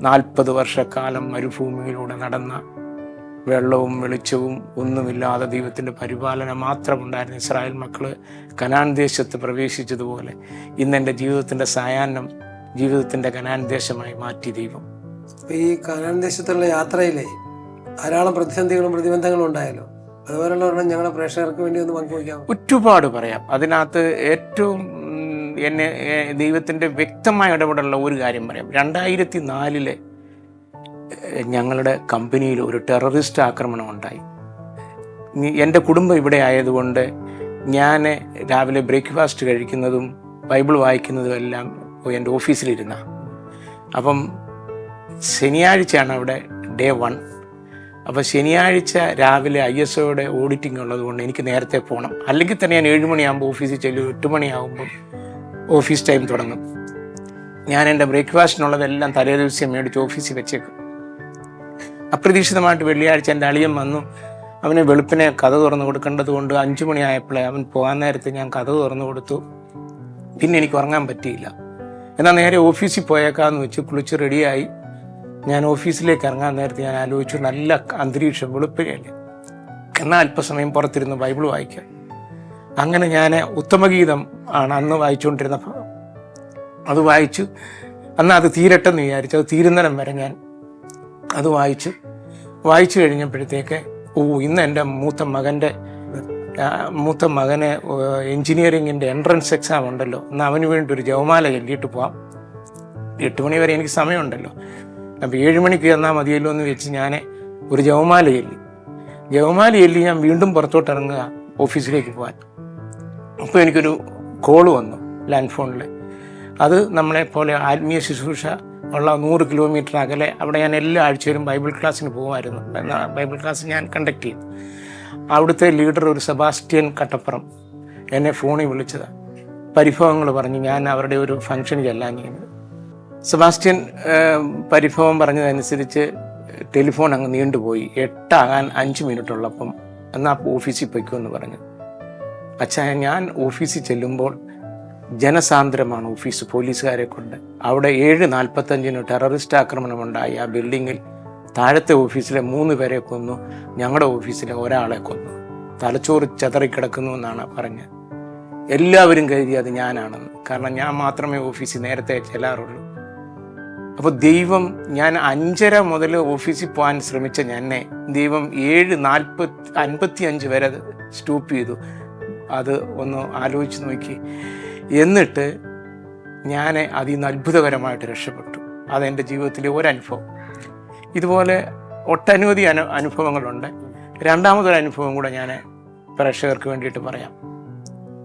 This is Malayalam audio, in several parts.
നാൽപ്പത് വർഷക്കാലം മരുഭൂമിയിലൂടെ നടന്ന വെള്ളവും വെളിച്ചവും ഒന്നുമില്ലാതെ ദൈവത്തിന്റെ പരിപാലനം മാത്രമുണ്ടായിരുന്ന ഇസ്രായേൽ മക്കൾ കനാൻ ദേശത്ത് പ്രവേശിച്ചതുപോലെ ഇന്ന് എന്റെ ജീവിതത്തിന്റെ സായാഹ്നം ജീവിതത്തിന്റെ കനാൻ ദേശമായി മാറ്റി ദൈവം. ഈ കനാൻ ദേശത്തുള്ള യാത്രയിലെ ധാരാളം പ്രതിസന്ധികളും പ്രതിബന്ധങ്ങളും ഉണ്ടായല്ലോ. അതുപോലെയുള്ള ഞങ്ങളുടെ പ്രേക്ഷകർക്ക് വേണ്ടി ഒന്ന് പങ്കുവയ്ക്കാം. ഒരുപാട് പറയാം. അതിനകത്ത് ഏറ്റവും എന്നെ ദൈവത്തിന്റെ വ്യക്തമായ ഇടപെടലുള്ള ഒരു കാര്യം പറയാം. രണ്ടായിരത്തി നാലിലെ ഞങ്ങളുടെ കമ്പനിയിൽ ഒരു ടെററിസ്റ്റ് ആക്രമണം ഉണ്ടായി. എന്റെ കുടുംബം ഇവിടെ ആയതുകൊണ്ട് ഞാൻ രാവിലെ ബ്രേക്ക്ഫാസ്റ്റ് കഴിക്കുന്നതും ബൈബിൾ വായിക്കുന്നതും എല്ലാം എന്റെ ഓഫീസിലിരുന്ന. അപ്പം ശനിയാഴ്ചയാണ് അവിടെ ഡേ വൺ. അപ്പോൾ ശനിയാഴ്ച രാവിലെ ഐ എസ് ഒയുടെ ഓഡിറ്റിംഗ് ഉള്ളതുകൊണ്ട് എനിക്ക് നേരത്തെ പോകണം അല്ലെങ്കിൽ തന്നെ ഞാൻ ഏഴ് മണിയാകുമ്പോൾ ഓഫീസിൽ ചെല്ലും എട്ട് മണിയാകുമ്പോൾ ഓഫീസ് ടൈം തുടങ്ങും. ഞാൻ എന്റെ ബ്രേക്ക്ഫാസ്റ്റിനുള്ളതെല്ലാം തലേ ദിവസം മേടിച്ച് ഓഫീസിൽ വെച്ചേക്കും. അപ്രതീക്ഷിതമായിട്ട് വെള്ളിയാഴ്ച എന്റെ അളിയൻ വന്നു. അവന് വെളുപ്പിനെ കഥ തുറന്നു കൊടുക്കേണ്ടത് കൊണ്ട് അഞ്ചു മണിയായപ്പോഴേ അവൻ പോകാൻ നേരത്ത് ഞാൻ കഥ തുറന്നു കൊടുത്തു. പിന്നെ എനിക്ക് ഉറങ്ങാൻ പറ്റിയില്ല. എന്നാൽ നേരെ ഓഫീസിൽ പോയേക്കാന്ന് വെച്ച് കുളിച്ച് റെഡിയായി. ഞാൻ ഓഫീസിലേക്ക് ഇറങ്ങാൻ നേരത്തെ ഞാൻ ആലോചിച്ചു നല്ല അന്തരീക്ഷം വെളുപ്പിനെയല്ലേ എന്നാൽ അല്പസമയം പുറത്തിരുന്ന് ബൈബിൾ വായിക്കാം. അങ്ങനെ ഞാൻ ഉത്തമഗീതം ആണ് അന്ന് വായിച്ചുകൊണ്ടിരുന്ന ഭാഗം അത് വായിച്ചു. അന്ന് അത് തീരട്ടെന്ന് വിചാരിച്ചു. അത് തീരുന്നിടം വരെ ഞാൻ അത് വായിച്ചു. വായിച്ചു കഴിഞ്ഞപ്പോഴത്തേക്ക് ഓ ഇന്ന് എന്റെ മൂത്ത മകന്റെ മൂത്ത മകന് എൻജിനീയറിങ്ങിന്റെ എൻട്രൻസ് എക്സാം ഉണ്ടല്ലോ. എന്നാൽ അവന് വേണ്ടി ഒരു ജവമാല ചൊല്ലിയിട്ട് പോവാം. എട്ട് മണി വരെ എനിക്ക് സമയമുണ്ടല്ലോ. അപ്പോൾ ഏഴ് മണിക്ക് ചെന്നാൽ മതിയല്ലോ എന്ന് വെച്ച് ഞാൻ ഒരു ജവമാല ചൊല്ലി. ജവമാല ചൊല്ലി ഞാൻ വീണ്ടും പുറത്തോട്ട് ഇറങ്ങുക ഓഫീസിലേക്ക് പോകാൻ അപ്പോൾ എനിക്കൊരു കോൾ വന്നു ലാൻഡ് ഫോണിൽ അത് നമ്മളെ പോലെ ആത്മീയ ശുശ്രൂഷ ഉള്ള നൂറ് കിലോമീറ്റർ അകലെ അവിടെ ഞാൻ എല്ലാ ആഴ്ചയിലും ബൈബിൾ ക്ലാസ്സിന് പോകുമായിരുന്നു. ബൈബിൾ ക്ലാസ് ഞാൻ കണ്ടക്ട് ചെയ്തു. അവിടുത്തെ ലീഡർ ഒരു സെബാസ്റ്റ്യൻ കട്ടപ്പുറം എന്നെ ഫോണിൽ വിളിച്ചത്. പരിഭവങ്ങൾ പറഞ്ഞ് ഞാൻ അവരുടെ ഒരു ഫംഗ്ഷൻ ചെല്ലാൻ ചെയ്യുന്നത് സെബാസ്റ്റ്യൻ പരിഭവം പറഞ്ഞതനുസരിച്ച് ടെലിഫോൺ അങ്ങ് നീണ്ടുപോയി. എട്ടാകാൻ അഞ്ച് മിനിറ്റ് ഉള്ളപ്പം എന്നാൽ ഓഫീസിൽ പൊയ്ക്കുമെന്ന് പറഞ്ഞു. അച്ഛാ ഞാൻ ഓഫീസിൽ ചെല്ലുമ്പോൾ ജനസാന്ദ്രമാണ് ഓഫീസ് പോലീസുകാരെ കൊണ്ട്. അവിടെ ഏഴ് നാൽപ്പത്തഞ്ചിന് ടെററിസ്റ്റ് ആക്രമണമുണ്ടായി. ആ ബിൽഡിങ്ങിൽ താഴത്തെ ഓഫീസിലെ മൂന്ന് പേരെ കൊന്നു. ഞങ്ങളുടെ ഓഫീസിലെ ഒരാളെ കൊന്നു. തലച്ചോറ് ചതറിക്കിടക്കുന്നു എന്നാണ് പറഞ്ഞത് എല്ലാവരും കരുതി അത് ഞാനാണെന്ന്. കാരണം ഞാൻ മാത്രമേ ഓഫീസിൽ നേരത്തെ ചെല്ലാറുള്ളൂ. അപ്പോൾ ദൈവം ഞാൻ അഞ്ചര മുതൽ ഓഫീസിൽ പോകാൻ ശ്രമിച്ച എന്നെ ദൈവം ഏഴ് നാൽപ്പത്തി അൻപത്തി അഞ്ച് വരെ സ്റ്റോപ്പ് ചെയ്തു. അത് ഒന്ന് ആലോചിച്ച് നോക്കി. എന്നിട്ട് ഞാൻ അതിൽ നിന്ന് അത്ഭുതകരമായിട്ട് രക്ഷപ്പെട്ടു. അതെന്റെ ജീവിതത്തിലെ ഒരനുഭവം. ഇതുപോലെ ഒട്ടനവധി അനു അനുഭവങ്ങളുണ്ട്. രണ്ടാമതൊരു അനുഭവം കൂടെ ഞാൻ പ്രേക്ഷകർക്ക് വേണ്ടിയിട്ട് പറയാം.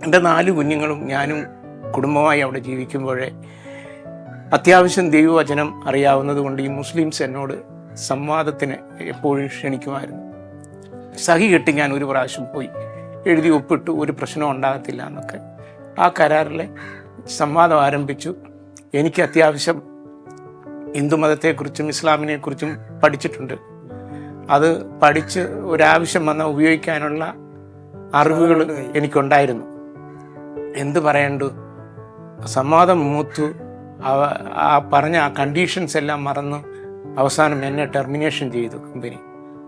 എന്റെ നാല് കുഞ്ഞുങ്ങളും ഞാനും കുടുംബമായി അവിടെ ജീവിക്കുമ്പോഴേ അത്യാവശ്യം ദൈവവചനം അറിയാവുന്നത് കൊണ്ട് ഈ മുസ്ലിംസ് എന്നോട് സംവാദത്തിന് എപ്പോഴും ക്ഷണിക്കുമായിരുന്നു. സഹി കെട്ടി ഞാൻ ഒരു പ്രാവശ്യം പോയി. എഴുതി ഒപ്പിട്ടു ഒരു പ്രശ്നം ഉണ്ടാകത്തില്ല എന്നൊക്കെ. ആ കരാറിലെ സംവാദം ആരംഭിച്ചു. എനിക്ക് അത്യാവശ്യം ഹിന്ദുമതത്തെക്കുറിച്ചും ഇസ്ലാമിനെക്കുറിച്ചും പഠിച്ചിട്ടുണ്ട്. അത് പഠിച്ച് ഒരാവശ്യം വന്നാൽ ഉപയോഗിക്കാനുള്ള അറിവുകൾ എനിക്കുണ്ടായിരുന്നു. എന്ത് പറയണ്ടു? സംവാദം മൂത്തു. ആ പറഞ്ഞ ആ കണ്ടീഷൻസ് എല്ലാം മറന്ന് അവസാനം എന്നെ ടെർമിനേഷൻ ചെയ്തു കമ്പനി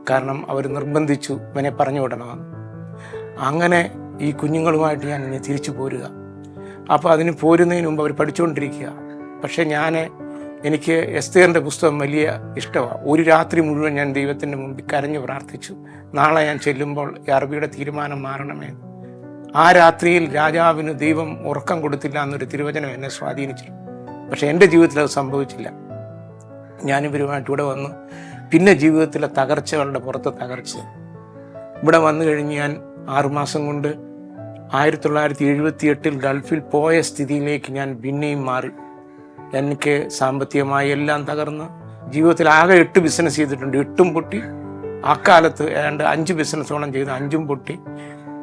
കാരണം അവർ നിർബന്ധിച്ചു ഇവനെ പറഞ്ഞു വിടണമെന്ന്. അങ്ങനെ ഈ കുഞ്ഞുങ്ങളുമായിട്ട് ഞാൻ ഇനി തിരിച്ചു പോരുക. അപ്പോൾ അതിന് പോരുന്നതിന് മുമ്പ് അവർ പഠിച്ചുകൊണ്ടിരിക്കുക. പക്ഷേ ഞാൻ എനിക്ക് എസ്തേറിന്റെ പുസ്തകം വലിയ ഇഷ്ടമാണ്. ഒരു രാത്രി മുഴുവൻ ഞാൻ ദൈവത്തിന്റെ മുമ്പിൽ കരഞ്ഞു പ്രാർത്ഥിച്ചു. നാളെ ഞാൻ ചെല്ലുമ്പോൾ അറബിയുടെ തീരുമാനം മാറണമേ. ആ രാത്രിയിൽ രാജാവിന് ദൈവം ഉറക്കം കൊടുത്തില്ല എന്നൊരു തിരുവചനം എന്നെ സ്വാധീനിച്ചു പക്ഷേ എന്റെ ജീവിതത്തിൽ അത് സംഭവിച്ചില്ല. ഞാനിവരുമായിട്ട് ഇവിടെ വന്നു. പിന്നെ ജീവിതത്തിലെ തകർച്ചകളുടെ പുറത്ത് തകർച്ച ഇവിടെ വന്നു കഴിഞ്ഞ് ഞാൻ ആറുമാസം കൊണ്ട് ആയിരത്തി തൊള്ളായിരത്തി എഴുപത്തി എട്ടിൽ ഗൾഫിൽ പോയ സ്ഥിതിയിലേക്ക് ഞാൻ പിന്നെയും മാറി. എനിക്ക് സാമ്പത്തികമായി എല്ലാം തകർന്ന് ജീവിതത്തിൽ ആകെ എട്ട് ബിസിനസ് ചെയ്തിട്ടുണ്ട്. എട്ടും പൊട്ടി. അക്കാലത്ത് ഏതാണ്ട് അഞ്ച് ബിസിനസ്സോളം ചെയ്ത് അഞ്ചും പൊട്ടി.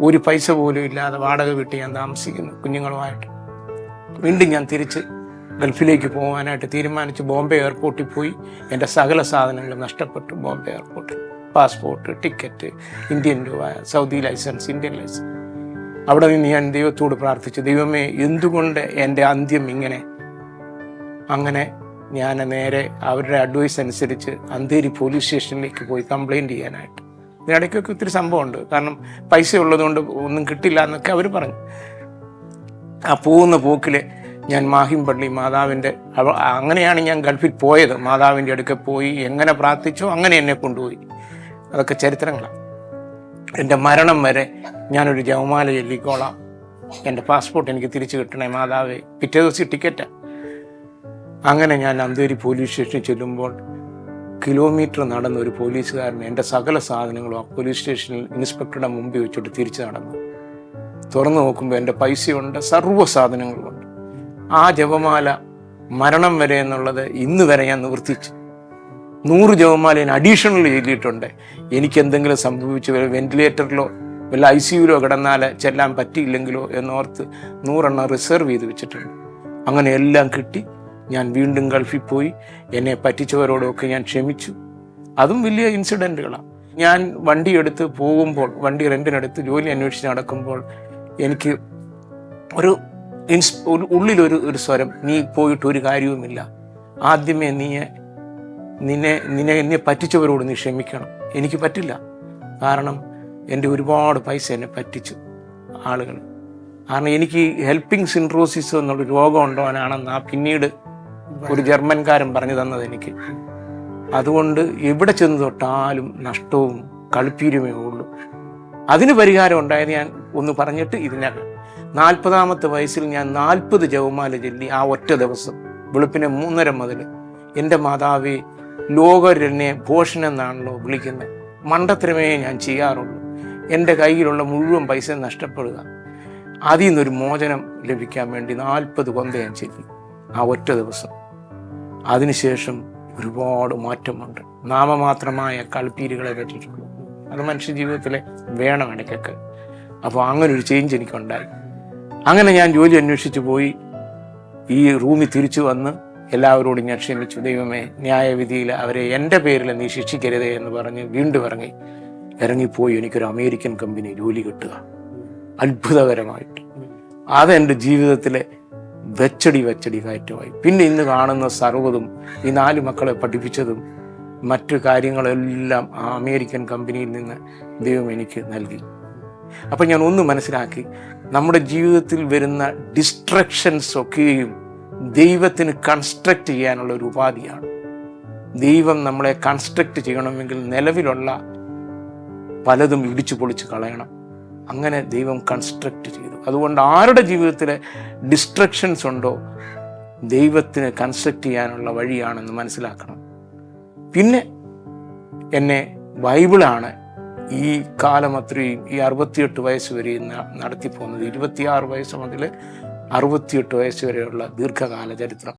ഒരു പൈസ പോലും ഇല്ലാതെ വാടക വീട്ടിൽ ഞാൻ താമസിക്കുന്നു കുഞ്ഞുങ്ങളുമായിട്ട്. വീണ്ടും ഞാൻ തിരിച്ച് ഗൾഫിലേക്ക് പോകാനായിട്ട് തീരുമാനിച്ച് ബോംബെ എയർപോർട്ടിൽ പോയി. എന്റെ സകല സാധനങ്ങളും നഷ്ടപ്പെട്ടു ബോംബെ എയർപോർട്ടിൽ. Passport ticket Indian rupee Saudi licence Indian licence. അവിടെ നിന്ന് ഞാൻ ദൈവത്തോട് പ്രാർത്ഥിച്ചു ദൈവമേ എന്തുകൊണ്ട് എന്റെ അന്ത്യം ഇങ്ങനെ? അങ്ങനെ ഞാൻ നേരെ അവരുടെ അഡ്വൈസ് അനുസരിച്ച് അന്തേരി പോലീസ് സ്റ്റേഷനിലേക്ക് പോയി കംപ്ലൈന്റ് ചെയ്യാനായിട്ട്. ഇതിനിടയ്ക്കൊക്കെ ഒത്തിരി സംഭവമുണ്ട്. കാരണം പൈസ ഉള്ളതുകൊണ്ട് ഒന്നും കിട്ടില്ല എന്നൊക്കെ അവർ പറഞ്ഞു. ആ പോകുന്ന പോക്കിൽ ഞാൻ മാഹിംപള്ളി മാതാവിന്റെ അങ്ങനെയാണ് ഞാൻ ഗൾഫിൽ പോയത്. മാതാവിന്റെ അടുക്കൽ പോയി എങ്ങനെ പ്രാർത്ഥിച്ചോ അങ്ങനെ എന്നെ കൊണ്ടുപോയി. അതൊക്കെ ചരിത്രങ്ങളാണ്. എന്റെ മരണം വരെ ഞാനൊരു ജവമാല ചൊല്ലിക്കോളാം. എന്റെ പാസ്പോർട്ട് എനിക്ക് തിരിച്ചു കിട്ടണേ മാതാവേ. പിറ്റേ ദിവസം ടിക്കറ്റാണ് അങ്ങനെ ഞാൻ അന്തേരി പോലീസ് സ്റ്റേഷനിൽ ചെല്ലുമ്പോൾ കിലോമീറ്റർ നടന്ന ഒരു പോലീസുകാരൻ എന്റെ സകല സാധനങ്ങളും ആ പോലീസ് സ്റ്റേഷനിൽ ഇൻസ്പെക്ടറുടെ മുമ്പിൽ വെച്ചിട്ട് തിരിച്ചു നടന്നു. തുറന്നു നോക്കുമ്പോൾ എന്റെ പൈസയുണ്ട് സർവ സാധനങ്ങളുമുണ്ട്. ആ ജപമാല മരണം വരെ എന്നുള്ളത് ഇന്ന് വരെ ഞാൻ നിവർത്തിച്ചു നൂറ് ജപമാല ഞാൻ അഡീഷണൽ എഴുതിയിട്ടുണ്ട്. എനിക്ക് എന്തെങ്കിലും സംഭവിച്ചു വെന്റിലേറ്ററിലോ വല്ല ഐ സിയുലോ കിടന്നാൽ ചെല്ലാൻ പറ്റിയില്ലെങ്കിലോ എന്നോർത്ത് നൂറെണ്ണം റിസർവ് ചെയ്ത് വെച്ചിട്ടുണ്ട്. അങ്ങനെ എല്ലാം കിട്ടി. ഞാൻ വീണ്ടും ഗൾഫിൽ പോയി. എന്നെ പറ്റിച്ചവരോടൊക്കെ ഞാൻ ക്ഷമിച്ചു. അതും വലിയ ഇൻസിഡന്റുകളാണ് ഞാൻ വണ്ടി എടുത്ത് പോകുമ്പോൾ വണ്ടി റെന്റിനെടുത്ത് ജോലി അന്വേഷിച്ച് നടക്കുമ്പോൾ എനിക്ക് ഒരു ഇൻസ് ഉള്ളിലൊരു ഒരു സ്വരം നീ പോയിട്ട് ഒരു കാര്യവുമില്ല. ആദ്യമേ നീ നിന്നെ നിന്നെ എന്നെ പറ്റിച്ചവരോട് നീ ക്ഷമിക്കണം. എനിക്ക് പറ്റില്ല. കാരണം എന്റെ ഒരുപാട് പൈസ എന്നെ പറ്റിച്ചു ആളുകൾ. കാരണം എനിക്ക് ഹെൽപ്പിംഗ് സിൻഡ്രോസിസ് എന്നുള്ള രോഗം ഉണ്ടോനാണെന്ന് ആ പിന്നീട് ഒരു ജർമ്മൻകാരൻ പറഞ്ഞു തന്നത് എനിക്ക്. അതുകൊണ്ട് എവിടെ ചെന്ന് തൊട്ടാലും നഷ്ടവും കളിപ്പീരുമേ ഉള്ളൂ. അതിന് പരിഹാരം ഉണ്ടായത് ഞാൻ ഒന്ന് പറഞ്ഞിട്ട് ഇതിനകം. നാൽപ്പതാമത്തെ വയസ്സിൽ ഞാൻ നാൽപ്പത് ജവമാല ചൊല്ലി ആ ഒറ്റ ദിവസം വെളുപ്പിനെ മൂന്നര മുതൽ എന്റെ മാതാവേ ലോകരെന്നെ ഭോഷനെന്നാണല്ലോ വിളിക്കുന്നത്. മണ്ടത്തരമേ ഞാൻ ചെയ്യാറുള്ളൂ. എന്റെ കയ്യിലുള്ള മുഴുവൻ പൈസ നഷ്ടപ്പെടുക. അതിൽ നിന്നൊരു മോചനം ലഭിക്കാൻ വേണ്ടി നാൽപ്പത് കൊന്ത ഞാൻ ചെല്ലി ആ ഒറ്റ ദിവസം. അതിനുശേഷം ഒരുപാട് മാറ്റമുണ്ട്. നാമമാത്രമായ കളിപ്പീരുകളെ പറ്റിയിട്ടുള്ളൂ. അത് മനുഷ്യ ജീവിതത്തിലെ വേണം ഇടയ്ക്കൊക്കെ. അപ്പോൾ അങ്ങനെ ഒരു ചേഞ്ച് എനിക്കുണ്ടായി. അങ്ങനെ ഞാൻ ജോലി അന്വേഷിച്ച് പോയി. ഈ റൂമിൽ തിരിച്ചു വന്ന് എല്ലാവരോടും ഞാൻ ക്ഷമിച്ചു. ദൈവമേ ന്യായവിധിയിൽ അവരെ എന്റെ പേരിൽ നീ ശിക്ഷിക്കരുതേ എന്ന് പറഞ്ഞ് വീണ്ടും ഇറങ്ങി ഇറങ്ങിപ്പോയി എനിക്കൊരു അമേരിക്കൻ കമ്പനി ജോലി കിട്ടുക. അത്ഭുതകരമായിട്ട്. അതെന്റെ ജീവിതത്തിലെ വെച്ചടി വെച്ചടി കയറ്റമായി. പിന്നെ ഇന്ന് കാണുന്ന സർവതും ഈ നാല് മക്കളെ പഠിപ്പിച്ചതും മറ്റു കാര്യങ്ങളെല്ലാം ആ അമേരിക്കൻ കമ്പനിയിൽ നിന്ന് ദൈവം എനിക്ക് നൽകി. അപ്പം ഞാൻ ഒന്ന് മനസ്സിലാക്കി നമ്മുടെ ജീവിതത്തിൽ വരുന്ന ഡിസ്ട്രക്ഷൻസ് ഒക്കെയും ദൈവത്തിന് കൺസ്ട്രക്റ്റ് ചെയ്യാനുള്ള ഒരു ഉപാധിയാണ്. ദൈവം നമ്മളെ കൺസ്ട്രക്റ്റ് ചെയ്യണമെങ്കിൽ നിലവിലുള്ള പലതും ഇടിച്ചു പൊളിച്ച് കളയണം. അങ്ങനെ ദൈവം കൺസ്ട്രക്റ്റ് ചെയ്തു. അതുകൊണ്ട് ആരുടെ ജീവിതത്തിൽ ഡിസ്ട്രക്ഷൻസ് ഉണ്ടോ ദൈവത്തിന് കൺസ്ട്രക്റ്റ് ചെയ്യാനുള്ള വഴിയാണെന്ന് മനസ്സിലാക്കണം. പിന്നെ എന്നെ ബൈബിളാണ് ഈ കാലം അത്രയും ഈ അറുപത്തിയെട്ട് വയസ്സ് വരെ ന- നടത്തിപ്പോകുന്നത്. ഇരുപത്തിയാറ് വയസ്സ് മുതൽ അറുപത്തിയെട്ട് വയസ്സ് വരെയുള്ള ദീർഘകാല ചരിത്രം